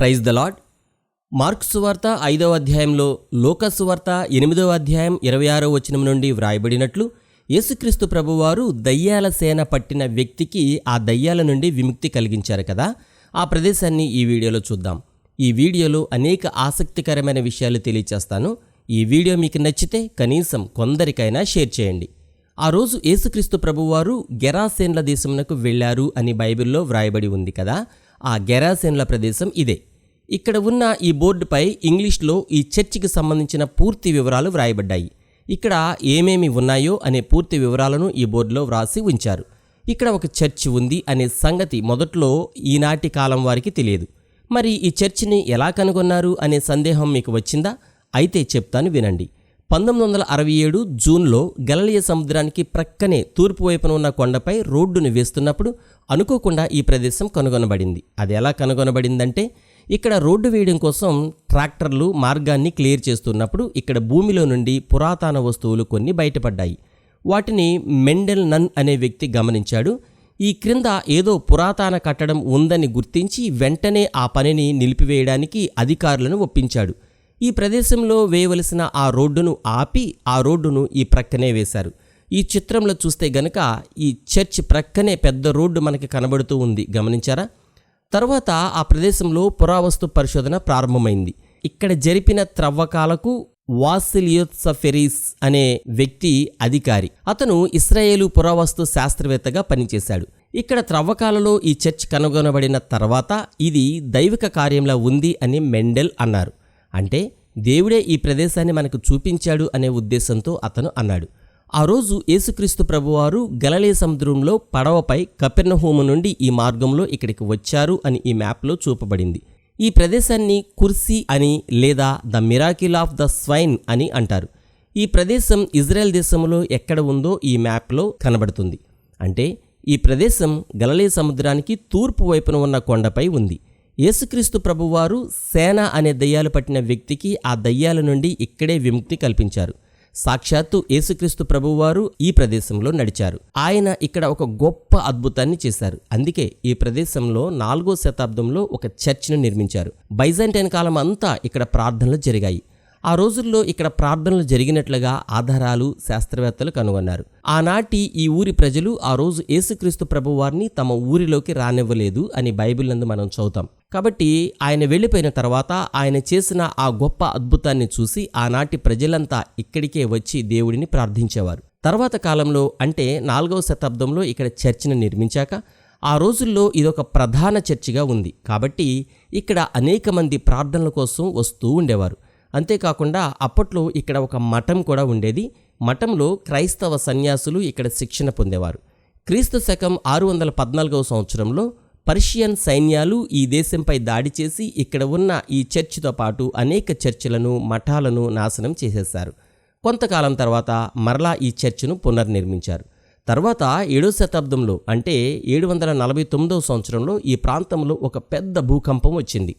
Praise the lord mark సువార్త ఐదవ అధ్యాయంలో లోక సువార్త ఎనిమిదవ అధ్యాయం ఇరవై ఆరో వచనం నుండి వ్రాయబడినట్లు యేసుక్రీస్తు ప్రభువారు దయ్యాల సేన పట్టిన వ్యక్తికి ఆ దయ్యాల నుండి విముక్తి కలిగించారు కదా? ఆ ప్రదేశాన్ని ఈ వీడియోలో చూద్దాం. ఈ వీడియోలో అనేక ఆసక్తికరమైన విషయాలు తెలియచేస్తాను. ఈ వీడియో మీకు నచ్చితే కనీసం కొందరికైనా షేర్ చేయండి. ఆ రోజు యేసుక్రీస్తు ప్రభువారు గెరాసేన్ల దేశమునకు వెళ్ళారు అని బైబిల్లో వ్రాయబడి ఉంది కదా? ఆ గెరాసేన్ల ప్రదేశం ఇదే. ఇక్కడ ఉన్న ఈ బోర్డుపై ఇంగ్లీష్లో ఈ చర్చికి సంబంధించిన పూర్తి వివరాలు వ్రాయబడ్డాయి. ఇక్కడ ఏమేమి ఉన్నాయో అనే పూర్తి వివరాలను ఈ బోర్డులో వ్రాసి ఉంచారు. ఇక్కడ ఒక చర్చి ఉంది అనే సంగతి మొదట్లో ఈనాటి కాలం వారికి తెలియదు. మరి ఈ చర్చిని ఎలా కనుగొన్నారు అనే సందేహం మీకు వచ్చిందా? అయితే చెప్తాను వినండి. పంతొమ్మిది వందల అరవై ఏడు జూన్లో గలలియ సముద్రానికి ప్రక్కనే తూర్పు వైపున ఉన్న కొండపై రోడ్డును వేస్తున్నప్పుడు అనుకోకుండా ఈ ప్రదేశం కనుగొనబడింది. అది ఎలా కనుగొనబడిందంటే ఇక్కడ రోడ్డు వేయడం కోసం ట్రాక్టర్లు మార్గాన్ని క్లియర్ చేస్తున్నప్పుడు ఇక్కడ భూమిలో నుండి పురాతన వస్తువులు కొన్ని బయటపడ్డాయి. వాటిని మెండెల్ నన్ అనే వ్యక్తి గమనించాడు. ఈ క్రింద ఏదో పురాతన కట్టడం ఉందని గుర్తించి వెంటనే ఆ పనిని నిలిపివేయడానికి అధికారులను ఒప్పించాడు. ఈ ప్రదేశంలో వేయవలసిన ఆ రోడ్డును ఆపి ఆ రోడ్డును ఈ ప్రక్కనే వేశారు. ఈ చిత్రంలో చూస్తే గనక ఈ చర్చ్ ప్రక్కనే పెద్ద రోడ్డు మనకి కనబడుతూ ఉంది. గమనించారా? తర్వాత ఆ ప్రదేశంలో పురావస్తు పరిశోధన ప్రారంభమైంది. ఇక్కడ జరిపిన త్రవ్వకాలకు వాసిలియోత్సఫెరీస్ అనే వ్యక్తి అధికారి. అతను ఇస్రాయేలు పురావస్తు శాస్త్రవేత్తగా పనిచేశాడు. ఇక్కడ త్రవ్వకాలలో ఈ చర్చ్ కనుగొనబడిన తర్వాత ఇది దైవిక కార్యంలా ఉంది అని మెండెల్ అన్నారు. అంటే దేవుడే ఈ ప్రదేశాన్ని మనకు చూపించాడు అనే ఉద్దేశంతో అతను అన్నాడు. ఆ రోజు యేసుక్రీస్తు ప్రభువారు గలలే సముద్రంలో పడవపై కపెర్ణహోము నుండి ఈ మార్గంలో ఇక్కడికి వచ్చారు అని ఈ మ్యాప్లో చూపబడింది. ఈ ప్రదేశాన్ని కుర్సీ అని లేదా the miracle of the swine అని అంటారు. ఈ ప్రదేశం ఇజ్రాయెల్ దేశంలో ఎక్కడ ఉందో ఈ మ్యాప్లో కనబడుతుంది. అంటే ఈ ప్రదేశం గలలే సముద్రానికి తూర్పు వైపున ఉన్న కొండపై ఉంది. యేసుక్రీస్తు ప్రభువారు సేన అనే దయ్యాలు పట్టిన వ్యక్తికి ఆ దయ్యాల నుండి ఇక్కడే విముక్తి కల్పించారు. సాక్షాత్తు యేసుక్రీస్తు ప్రభువారు ఈ ప్రదేశంలో నడిచారు. ఆయన ఇక్కడ ఒక గొప్ప అద్భుతాన్ని చేశారు. అందుకే ఈ ప్రదేశంలో నాలుగో శతాబ్దంలో ఒక చర్చ్ను నిర్మించారు. బైజంటైన్ కాలం అంతా ఇక్కడ ప్రార్థనలు జరిగాయి. ఆ రోజుల్లో ఇక్కడ ప్రార్థనలు జరిగినట్లుగా ఆధారాలు శాస్త్రవేత్తలు కనుగొన్నారు. ఆనాటి ఈ ఊరి ప్రజలు ఆ రోజు యేసుక్రీస్తు ప్రభువారిని తమ ఊరిలోకి రానివ్వలేదు అని బైబిల్ నందు మనం చదువుతాం. కాబట్టి ఆయన వెళ్ళిపోయిన తర్వాత ఆయన చేసిన ఆ గొప్ప అద్భుతాన్ని చూసి ఆనాటి ప్రజలంతా ఇక్కడికే వచ్చి దేవుడిని ప్రార్థించేవారు. తర్వాత కాలంలో అంటే నాలుగవ శతాబ్దంలో ఇక్కడ చర్చిని నిర్మించాక ఆ రోజుల్లో ఇదొక ప్రధాన చర్చిగా ఉంది. కాబట్టి ఇక్కడ అనేక మంది ప్రార్థనల కోసం వస్తూ ఉండేవారు. అంతేకాకుండా అప్పట్లో ఇక్కడ ఒక మఠం కూడా ఉండేది. మఠంలో క్రైస్తవ సన్యాసులు ఇక్కడ శిక్షణ పొందేవారు. క్రీస్తు శకం ఆరు వందల పద్నాలుగవ సంవత్సరంలో పర్షియన్ సైన్యాలు ఈ దేశంపై దాడి చేసి ఇక్కడ ఉన్న ఈ చర్చితో పాటు అనేక చర్చిలను మఠాలను నాశనం చేసేశారు. కొంతకాలం తర్వాత మరలా ఈ చర్చిను పునర్నిర్మించారు. తర్వాత ఏడో శతాబ్దంలో అంటే ఏడు వందల నలభై తొమ్మిదవ సంవత్సరంలో ఈ ప్రాంతంలో ఒక పెద్ద భూకంపం వచ్చింది.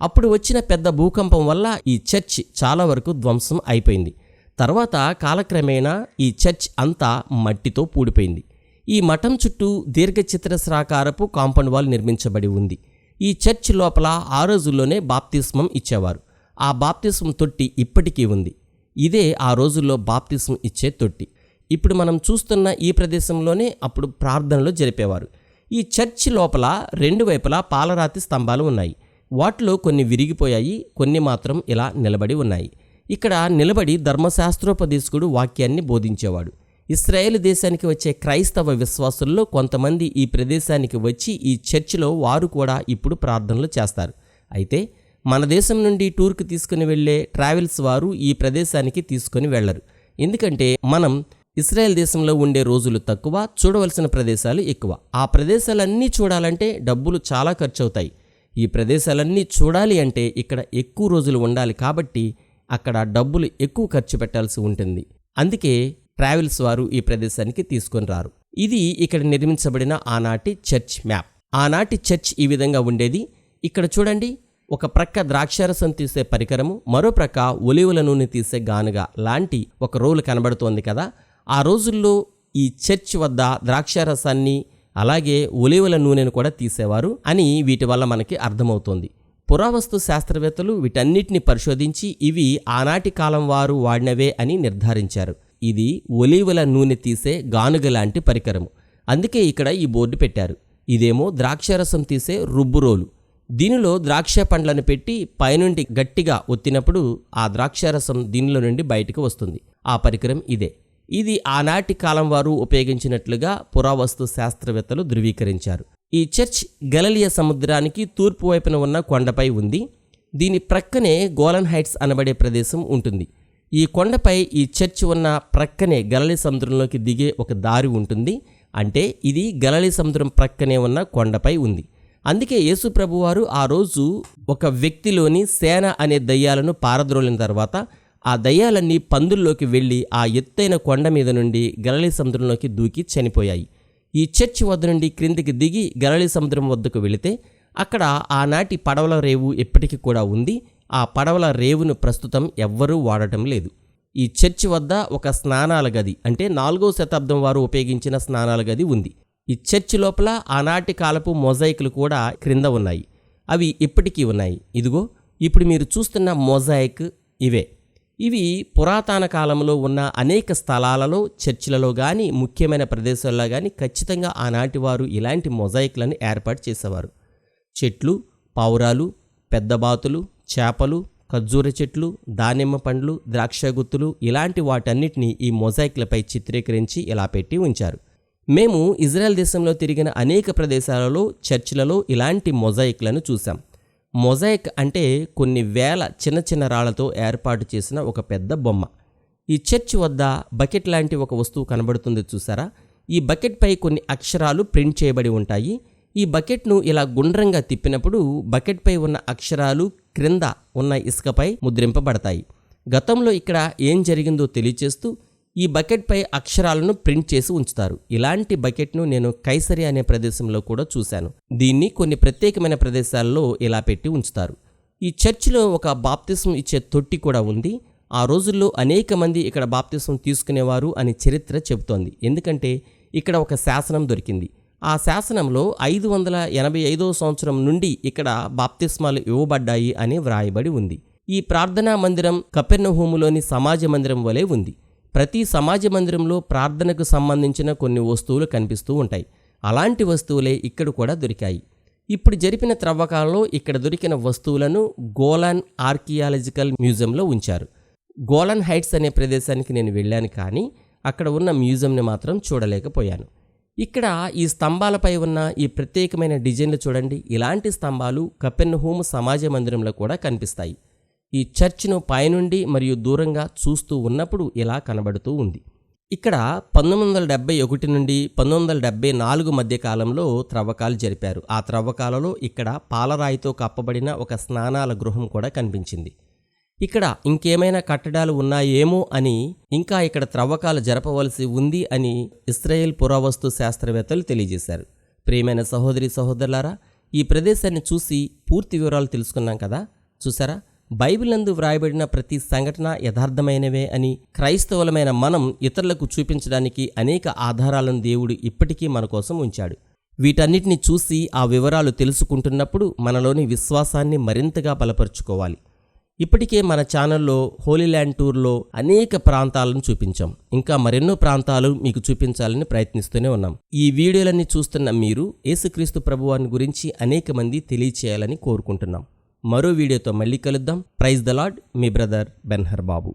అప్పుడు వచ్చిన పెద్ద భూకంపం వల్ల ఈ చర్చ్ చాలా వరకు ధ్వంసం అయిపోయింది. తర్వాత కాలక్రమేణా ఈ చర్చ్ అంతా మట్టితో పూడిపోయింది. ఈ మఠం చుట్టూ దీర్ఘచిత్రస్రాకారపు కాంపౌండ్ వాల్ నిర్మించబడి ఉంది. ఈ చర్చ్ లోపల ఆ రోజుల్లోనే బాప్తిస్మం ఇచ్చేవారు. ఆ బాప్తిస్మం తొట్టి ఇప్పటికీ ఉంది. ఇదే ఆ రోజుల్లో బాప్తిస్మం ఇచ్చే తొట్టి. ఇప్పుడు మనం చూస్తున్న ఈ ప్రదేశంలోనే అప్పుడు ప్రార్థనలు జరిపేవారు. ఈ చర్చ్ లోపల రెండు వైపులా పాలరాతి స్తంభాలు ఉన్నాయి. వాటిలో కొన్ని విరిగిపోయాయి కొన్ని మాత్రం ఇలా నిలబడి ఉన్నాయి. ఇక్కడ నిలబడి ధర్మశాస్త్రోపదేశకుడు వాక్యాన్ని బోధించేవాడు. ఇస్రాయేల్ దేశానికి వచ్చే క్రైస్తవ విశ్వాసుల్లో కొంతమంది ఈ ప్రదేశానికి వచ్చి ఈ చర్చిలో వారు కూడా ఇప్పుడు ప్రార్థనలు చేస్తారు. అయితే మన దేశం నుండి టూర్కి తీసుకుని వెళ్ళే ట్రావెల్స్ వారు ఈ ప్రదేశానికి తీసుకొని వెళ్ళరు. ఎందుకంటే మనం ఇస్రాయెల్ దేశంలో ఉండే రోజులు తక్కువ చూడవలసిన ప్రదేశాలు ఎక్కువ. ఆ ప్రదేశాలన్నీ చూడాలంటే డబ్బులు చాలా ఖర్చు అవుతాయి ఈ ప్రదేశాలన్నీ చూడాలి అంటే ఇక్కడ ఎక్కువ రోజులు ఉండాలి కాబట్టి అక్కడ డబ్బులు ఎక్కువ ఖర్చు పెట్టాల్సి ఉంటుంది. అందుకే ట్రావెల్స్ వారు ఈ ప్రదేశానికి తీసుకొని రారు. ఇది ఇక్కడ నిర్మించబడిన ఆనాటి చర్చ్ మ్యాప్. ఆనాటి చర్చ్ ఈ విధంగా ఉండేది. ఇక్కడ చూడండి ఒక ప్రక్క ద్రాక్షారసం తీసే పరికరము మరో ప్రక్క ఒలివుల నూనె తీసే గానుగా లాంటి ఒక రోలు కనబడుతోంది కదా. ఆ రోజుల్లో ఈ చర్చ్ వద్ద ద్రాక్షారసాన్ని అలాగే ఒలివల నూనెను కూడా తీసేవారు అని వీటి వల్ల మనకి అర్థమవుతోంది. పురావస్తు శాస్త్రవేత్తలు వీటన్నిటిని పరిశోధించి ఇవి ఆనాటి కాలం వారు వాడినవే అని నిర్ధారించారు. ఇది ఒలీవల నూనె తీసే గానుగ లాంటి పరికరము అందుకే ఇక్కడ ఈ బోర్డు పెట్టారు. ఇదేమో ద్రాక్షరసం తీసే రుబ్బురోలు దీనిలో ద్రాక్ష పండ్లను పెట్టి పైనుండి గట్టిగా ఒత్తినప్పుడు ఆ ద్రాక్షరసం దీనిలో నుండి బయటకు వస్తుంది. ఆ పరికరం ఇదే. ఇది ఆనాటి కాలం వారు ఉపయోగించినట్లుగా పురావస్తు శాస్త్రవేత్తలు ధృవీకరించారు. ఈ చర్చ్ గలలియ సముద్రానికి తూర్పు వైపున ఉన్న కొండపై ఉంది. దీని ప్రక్కనే గోలన్ హైట్స్ అనబడే ప్రదేశం ఉంటుంది. ఈ కొండపై ఈ చర్చ్ ఉన్న ప్రక్కనే గలలి సముద్రంలోకి దిగే ఒక దారి ఉంటుంది. అంటే ఇది గలలి సముద్రం ప్రక్కనే ఉన్న కొండపై ఉంది. అందుకే యేసు ప్రభువారు ఆ రోజు ఒక వ్యక్తిలోని సేన అనే దయ్యాలను పారద్రోలిన తర్వాత ఆ దయ్యాలన్నీ పందుల్లోకి వెళ్ళి ఆ ఎత్తైన కొండ మీద నుండి గలలి సముద్రంలోకి దూకి చనిపోయాయి. ఈ చర్చి వద్ద నుండి క్రిందికి దిగి గలలి సముద్రం వద్దకు వెళితే అక్కడ ఆనాటి పడవల రేవు ఎప్పటికీ కూడా ఉంది. ఆ పడవల రేవును ప్రస్తుతం ఎవ్వరూ వాడటం లేదు. ఈ చర్చి వద్ద ఒక స్నానాల గది అంటే నాలుగో శతాబ్దం వారు ఉపయోగించిన స్నానాల గది ఉంది. ఈ చర్చి లోపల ఆనాటి కాలపు మొజాయిక్లు కూడా క్రింద ఉన్నాయి. అవి ఇప్పటికీ ఉన్నాయి. ఇదిగో ఇప్పుడు మీరు చూస్తున్న మొజాయిక్ ఇవే. ఇవి పురాతన కాలంలో ఉన్న అనేక స్థలాలలో చర్చిలలో కానీ ముఖ్యమైన ప్రదేశాల్లో కానీ ఖచ్చితంగా ఆనాటి వారు ఇలాంటి మొజాయిక్లను ఏర్పాటు చేసేవారు. చెట్లు పావురాలు పెద్ద బాతులు చేపలు ఖర్జూర చెట్లు దానిమ్మ పండ్లు ద్రాక్ష గుత్తులు ఇలాంటి వాటన్నిటిని ఈ మొజాయిక్లపై చిత్రీకరించి ఇలా పెట్టి ఉంచారు. మేము ఇజ్రాయెల్ దేశంలో తిరిగిన అనేక ప్రదేశాలలో చర్చిలలో ఇలాంటి మొజాయిక్లను చూసాం మొజాయిక్ అంటే కొన్ని వేల చిన్న చిన్న రాళ్ళతో ఏర్పాటు చేసిన ఒక పెద్ద బొమ్మ. ఈ చర్చ్ వద్ద బకెట్ లాంటి ఒక వస్తువు కనబడుతుంది చూసారా? ఈ బకెట్పై కొన్ని అక్షరాలు ప్రింట్ చేయబడి ఉంటాయి. ఈ బకెట్ను ఇలా గుండ్రంగా తిప్పినప్పుడు బకెట్పై ఉన్న అక్షరాలు క్రింద ఉన్న ఇసుకపై ముద్రింపబడతాయి. గతంలో ఇక్కడ ఏం జరిగిందో తెలియచేస్తూ ఈ బకెట్పై అక్షరాలను ప్రింట్ చేసి ఉంచుతారు. ఇలాంటి బకెట్ను నేను కైసరి అనే ప్రదేశంలో కూడా చూశాను. దీన్ని కొన్ని ప్రత్యేకమైన ప్రదేశాల్లో ఇలా పెట్టి ఉంచుతారు. ఈ చర్చిలో ఒక బాప్తిసం ఇచ్చే తొట్టి కూడా ఉంది. ఆ రోజుల్లో అనేక మంది ఇక్కడ బాప్తిసం తీసుకునేవారు అని చరిత్ర చెబుతోంది. ఎందుకంటే ఇక్కడ ఒక శాసనం దొరికింది. ఆ శాసనంలో ఐదు వందల ఎనభై ఐదో సంవత్సరం నుండి ఇక్కడ బాప్తిస్మాలు ఇవ్వబడ్డాయి అని వ్రాయబడి ఉంది. ఈ ప్రార్థనా మందిరం కపెర్ణహూములోని సమాజ మందిరం వలె ఉంది. ప్రతి సమాజ మందిరంలో ప్రార్థనకు సంబంధించిన కొన్ని వస్తువులు కనిపిస్తూ ఉంటాయి. అలాంటి వస్తువులే ఇక్కడ కూడా దొరికాయి. ఇప్పుడు జరిపిన త్రవ్వకాలలో ఇక్కడ దొరికిన వస్తువులను గోలాన్ ఆర్కియాలజికల్ మ్యూజియంలో ఉంచారు. గోలాన్ హైట్స్ అనే ప్రదేశానికి నేను వెళ్ళాను కానీ అక్కడ ఉన్న మ్యూజియంని మాత్రం చూడలేకపోయాను. ఇక్కడ ఈ స్తంభాలపై ఉన్న ఈ ప్రత్యేకమైన డిజైన్లు చూడండి. ఇలాంటి స్తంభాలు కపెన్హూమ్ సమాజ మందిరంలో కూడా కనిపిస్తాయి. ఈ చర్చ్ను పైనుండి మరియు దూరంగా చూస్తూ ఉన్నప్పుడు ఇలా కనబడుతూ ఉంది. ఇక్కడ పంతొమ్మిది వందల డెబ్బై ఒకటి నుండి పంతొమ్మిది వందల డెబ్బై నాలుగు మధ్య కాలంలో త్రవ్వకాలు జరిపారు. ఆ త్రవ్వకాలలో ఇక్కడ పాలరాయితో కప్పబడిన ఒక స్నానాల గృహం కూడా కనిపించింది. ఇక్కడ ఇంకేమైనా కట్టడాలు ఉన్నాయేమో అని ఇంకా ఇక్కడ త్రవ్వకాలు జరపవలసి ఉంది అని ఇస్రాయేల్ పురావస్తు శాస్త్రవేత్తలు తెలియజేశారు. ప్రియమైన సహోదరి సహోదరులారా ఈ ప్రదేశాన్ని చూసి పూర్తి వివరాలు తెలుసుకున్నాం కదా. చూసారా బైబిల్ నందు వ్రాయబడిన ప్రతి సంఘటన యథార్థమైనవే అని క్రైస్తవులమైన మనం ఇతరులకు చూపించడానికి అనేక ఆధారాలను దేవుడు ఇప్పటికీ మన కోసం ఉంచాడు. వీటన్నిటిని చూసి ఆ వివరాలు తెలుసుకుంటున్నప్పుడు మనలోని విశ్వాసాన్ని మరింతగా బలపరుచుకోవాలి. ఇప్పటికే మన ఛానల్లో హోలీల్యాండ్ టూర్లో అనేక ప్రాంతాలను చూపించాం. ఇంకా మరెన్నో ప్రాంతాలు మీకు చూపించాలని ప్రయత్నిస్తూనే ఉన్నాం. ఈ వీడియోలన్నీ చూస్తున్న మీరు యేసుక్రీస్తు ప్రభువాని గురించి అనేక మంది తెలియచేయాలని కోరుకుంటున్నాం. మరో వీడియోతో మళ్ళీ కలుద్దాం. Praise the Lord me brother Benhur babu